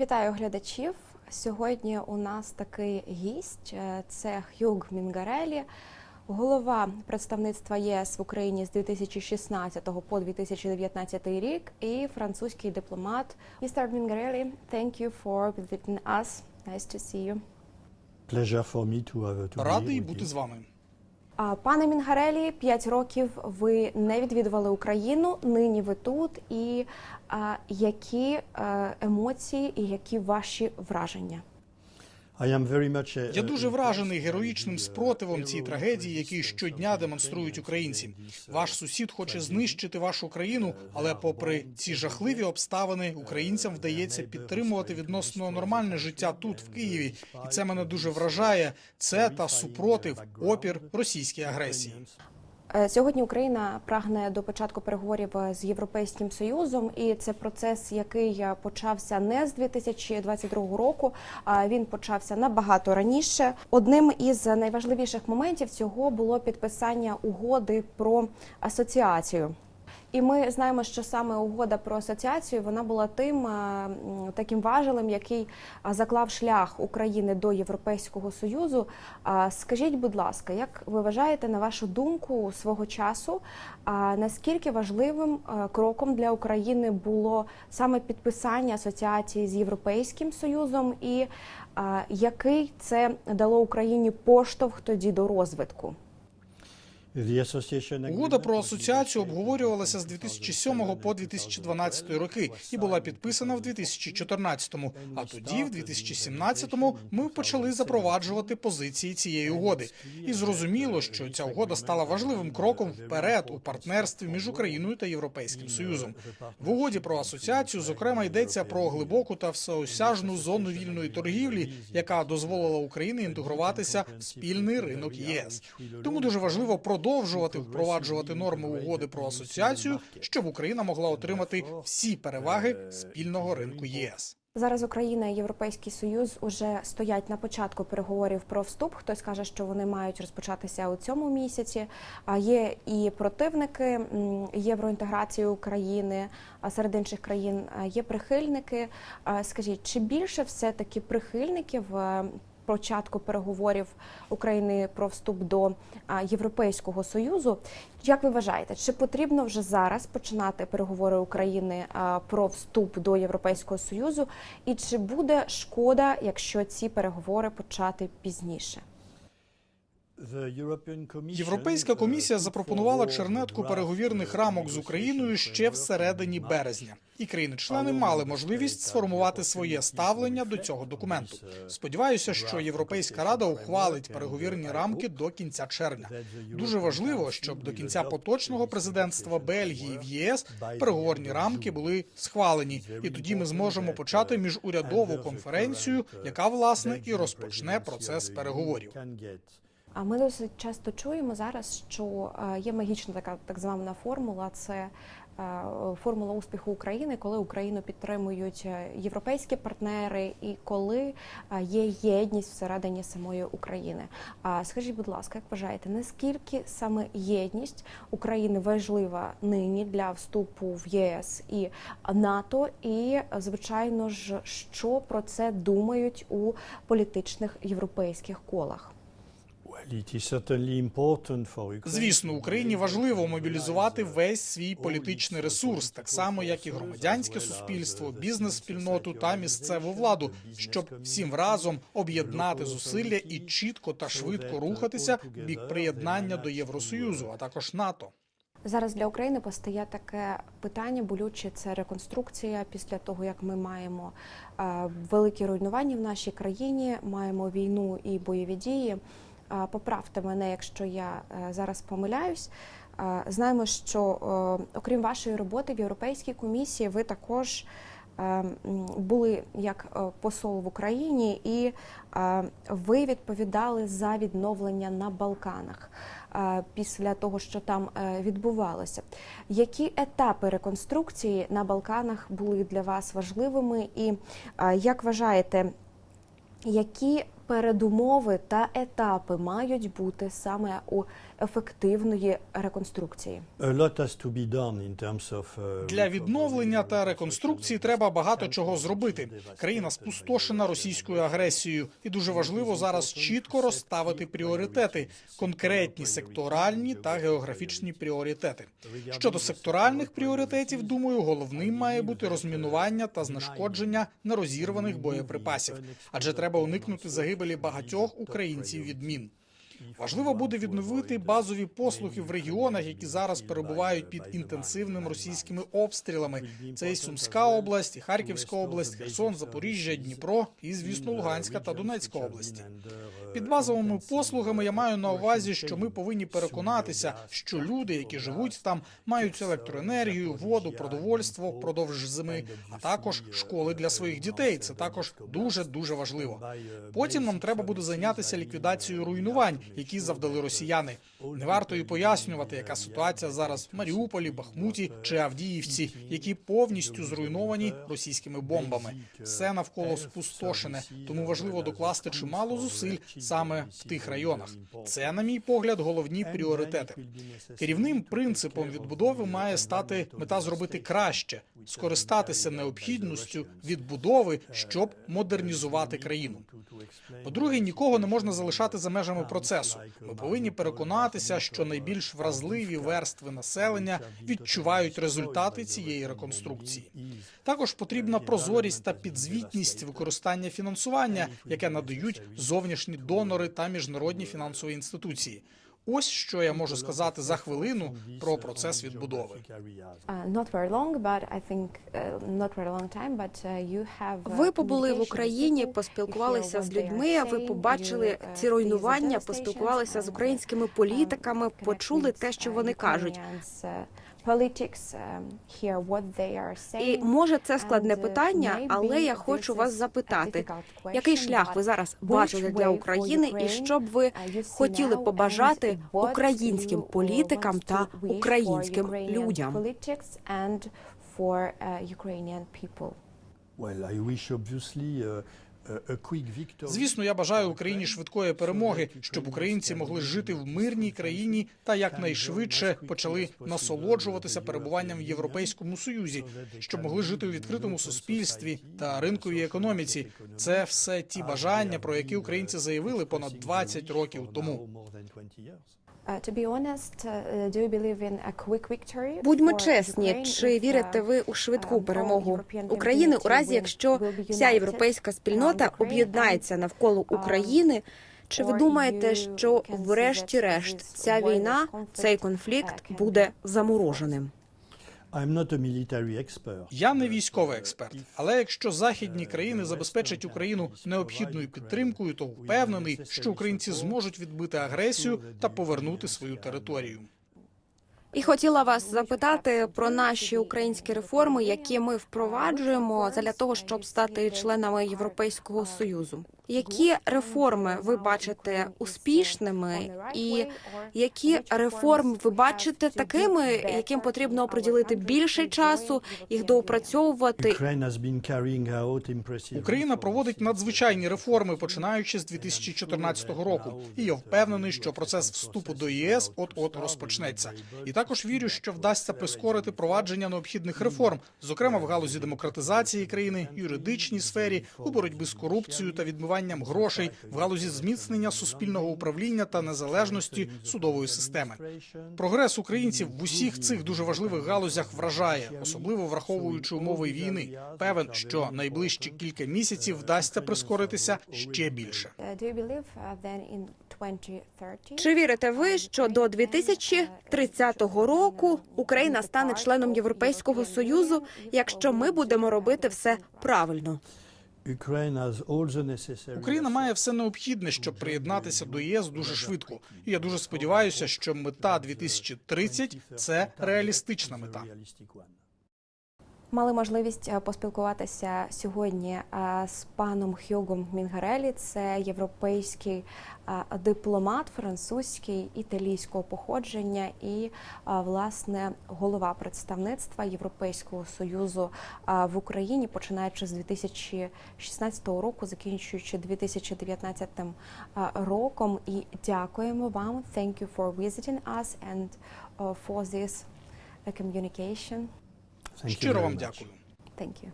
Вітаю глядачів. Сьогодні у нас такий гість е, це Хюг Мінгарелі, голова представництва єС в Україні з 2016 по 2019 рік і французький дипломат. Mr. Mingarelli, thank you for visiting us. Nice to see you. Pleasure for me to have to Радий бути з вами. Пане Мінгарелі, 5 років ви не відвідували Україну. Нині ви тут. І які е, емоції і які ваші враження? I am very much, uh, Я дуже вражений героїчним спротивом цій heroism трагедії, який щодня демонструють українці. Ваш сусід хоче знищити вашу країну, але попри ці жахливі обставини, українцям вдається підтримувати відносно нормальне життя тут, в Києві, і це мене дуже вражає. Це та супротив, опір російській агресії. Е, Сьогодні Україна прагне до початку переговорів е, з Європейським Союзом, і це процес, який е, почався не з 2022 року, а він почався набагато раніше. Одним із найважливіших моментів цього було підписання угоди про асоціацію. І ми знаємо, що саме угода про асоціацію вона була тим е, таким важелем, який заклав шлях України до Європейського союзу. Скажіть, будь ласка, як ви вважаєте на вашу думку свого часу? Наскільки важливим е, кроком для України було саме підписання асоціації з Європейським Союзом, і який це дало Україні поштовх тоді до розвитку? Угода про асоціацію обговорювалася з from 2007 по 2012 роки і була підписана в 2014. А тоді, в 2017 ми почали запроваджувати позиції цієї угоди. І зрозуміло, що ця угода стала важливим кроком вперед у партнерстві між Україною та Європейським Союзом. В угоді про асоціацію, зокрема, йдеться про глибоку та всеосяжну зону вільної торгівлі, яка дозволила Україні інтегруватися в спільний ринок ЄС. Тому дуже важливо продовжувати впроваджувати норми угоди про асоціацію, щоб Україна могла отримати всі переваги спільного ринку ЄС. Зараз Україна і Європейський Союз уже стоять на початку переговорів про вступ. Хтось каже, що вони мають розпочатися у цьому місяці. А є і противники євроінтеграції України, серед інших країн є прихильники. Скажіть, чи більше все таки прихильників? Початку переговорів України про вступ до Європейського союзу. Як ви вважаєте, чи потрібно вже зараз починати переговори України про вступ до Європейського союзу, і чи буде шкода, якщо ці переговори почати пізніше? Європейська комісія запропонувала чернетку переговірних рамок з Україною ще в середині березня, і країни-члени мали можливість сформувати своє ставлення до цього документу. Сподіваюся, що Європейська рада ухвалить переговірні рамки до кінця червня. Дуже важливо, щоб до кінця поточного президентства Бельгії в єС переговорні рамки були схвалені, і тоді ми зможемо почати міжурядову конференцію, яка власне і розпочне процес переговорів. А ми досить часто чуємо зараз, що е, є магічна така так звана формула. Це е, формула успіху України, коли Україну підтримують е, європейські партнери, і коли є єдність всередині самої України. А скажіть, будь ласка, як вважаєте, наскільки саме єдність України важлива нині для вступу в ЄС і НАТО? І звичайно ж, що про це думають у політичних європейських колах? Звісно, Україні важливо мобілізувати весь свій політичний ресурс, так само як і громадянське суспільство, бізнес-спільноту та місцеву владу, щоб всім разом об'єднати зусилля і чітко та швидко рухатися в бік приєднання до Євросоюзу, а також НАТО. Зараз для України постає таке питання болюче це реконструкція після того, як ми маємо е, великі руйнування в нашій країні, маємо війну і бойові дії. Поправте мене, якщо я е, зараз помиляюсь. Знаємо, що окрім вашої роботи в Європейській комісії, ви також е, були як посол в Україні, і е, ви відповідали за відновлення на Балканах після того, що там відбувалося. Які етапи реконструкції на Балканах були для вас важливими, і як вважаєте, які передумови та етапи мають бути саме у ефективної реконструкції? Uh, Для відновлення та реконструкції треба багато чого зробити. Країна спустошена російською агресією, і дуже важливо зараз чітко розставити пріоритети, конкретні секторальні та географічні пріоритети. Щодо секторальних пріоритетів, думаю, головним має бути розмінування та знешкодження нерозірваних боєприпасів, адже треба уникнути загибелі багатьох українців від мін. Важливо буде відновити базові послуги в регіонах, які зараз перебувають під інтенсивним російськими обстрілами. Це і Сумська область, і Харківська область, Херсон, Запоріжжя, Дніпро і, звісно, Луганська та Донецька області. Під базовими послугами я маю на увазі, що ми повинні переконатися, що люди, які живуть там, мають електроенергію, воду, продовольство впродовж зими, а також школи для своїх дітей. Це також дуже дуже важливо. Потім нам треба буде зайнятися ліквідацією руйнувань, які завдали росіяни. Не варто і пояснювати, яка ситуація зараз в Маріуполі, Бахмуті чи Авдіївці, які повністю зруйновані російськими бомбами. Все навколо спустошене, тому важливо докласти чимало зусиль саме в тих районах. Це, на мій погляд, головні пріоритети. Керівним принципом відбудови має стати мета зробити краще, скористатися необхідністю відбудови, щоб модернізувати країну. По-друге, нікого не можна залишати за межами процесу. Ми повинні переконатися, що найбільш вразливі верстви населення відчувають результати цієї реконструкції. Також потрібна прозорість та підзвітність використання фінансування, яке надають зовнішні донори та міжнародні фінансові інституції. Ось що я можу сказати за хвилину про процес відбудови. Uh, uh, uh, uh, Ви побули в Україні, поспілкувалися з людьми. Ви побачили uh, ці руйнування, поспілкувалися з українськими um, політиками, почули те, що uh, вони кажуть. Uh, um. І може це складне uh, питання, але я хочу вас a запитати, який шлях ви зараз бачите для України, і що б ви uh, хотіли побажати українським uh, політикам та українським людям? uh. Well, I wish obviously uh, quick victory. Звісно, я бажаю Україні швидкої перемоги, щоб українці могли жити в мирній країні та якнайшвидше почали насолоджуватися перебуванням в Європейському Союзі, щоб могли жити у відкритому суспільстві та ринковій економіці. Це все ті бажання, про які українці заявили понад 20 років тому. Uh, uh, victory Будьмо чесні, чи uh, вірите ви у швидку перемогу України у разі, якщо вся європейська спільнота об'єднається навколо України? Чи ви думаєте, що врешті-решт ця війна, цей uh, конфлікт буде замороженим? Я не військовий експерт, але якщо західні країни забезпечать Україну необхідною підтримкою, то впевнений, що українці зможуть відбити агресію та повернути свою територію. І хотіла вас запитати про наші українські реформи, які ми впроваджуємо для того, щоб стати членами Європейського союзу. Які реформи ви бачите успішними, і які реформи ви бачите такими, яким потрібно приділити більше часу, їх доопрацьовувати? Україна проводить надзвичайні реформи, починаючи з 2014 року. І я впевнений, що процес вступу до ЄС от от розпочнеться. І також вірю, що вдасться прискорити провадження необхідних реформ, зокрема в галузі демократизації країни, юридичній сфері, у боротьбі з корупцією та відмиванням грошей, в галузі зміцнення суспільного управління та незалежності судової системи. Прогрес українців в усіх цих дуже важливих галузях вражає, особливо враховуючи умови війни. Певен, що найближчі кілька місяців вдасться прискоритися ще більше. Do you believe then in 2030? Чи вірите ви, що до 2030 року Україна стане членом Європейського союзу, якщо ми будемо робити все правильно? Україна має все необхідне, щоб приєднатися до ЄС дуже швидко. І я дуже сподіваюся, що мета 2030 – це реалістична мета. Мали можливість е, поспілкуватися сьогодні е, з паном Хьюгом Мінгарелі. Це європейський е, дипломат, французький, італійського походження і власне голова представництва Європейського союзу в Україні, починаючи з 2016 року, закінчуючи 2019 е, роком. І дякуємо вам. Thank you for visiting us and for this communication. Thank you Щиро very вам much. дякую. Thank you.